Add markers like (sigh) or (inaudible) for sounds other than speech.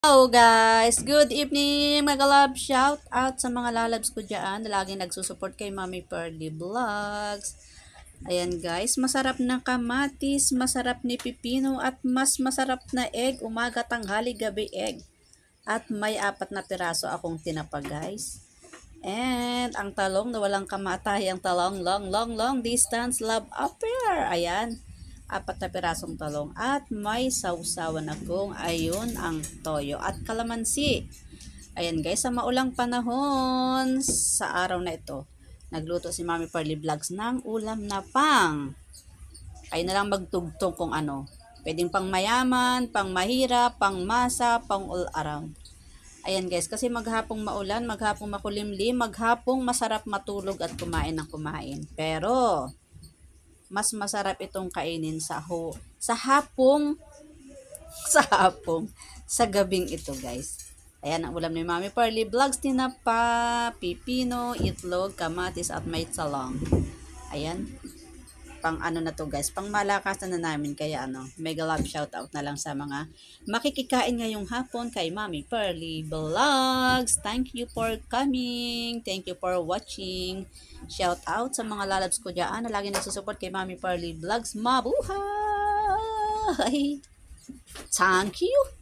Hello guys! Good evening mga love! Shout out sa mga lalabs ko dyan na laging nagsusupport kay Mami Pearly Vlogs. Ayan guys, masarap na kamatis, masarap ni pipino at mas masarap na egg, umaga, tanghali, gabi egg. At may apat na piraso akong tinapa guys. And ang talong na walang kamatay, ang talong long, long, long distance love affair. Ayan apat na pirasong talong at may sausawan akong ayun ang toyo at kalamansi. Ayan guys, sa maulang panahon sa araw na ito, nagluto si Mami Pearly Vlogs ng ulam na pang. Kayo na lang magtugtog kung ano. Pwedeng pang mayaman, pang mahirap, pang masa, pang all around. Ayan guys, kasi maghapong maulan, maghapong makulimlim, maghapong masarap matulog at kumain ng kumain. Pero, mas masarap itong kainin sa ho sa hapong (laughs) sa hapong sa gabing ito guys. Ayan ang ulam ni Mami Pearly Vlogs tinapa, pipino, itlog, kamatis at may talong. Ayan. Pang ano na to guys, pang malakas na namin kaya ano, mega love shout out na lang sa mga makikikain ngayong hapon kay Mami Pearly Vlogs. Thank you for coming. Thank you for watching. Shout out sa mga lalabs ko dyan na lagi nagsusupport kay Mami Pearly Vlogs. Mabuhay! Thank you!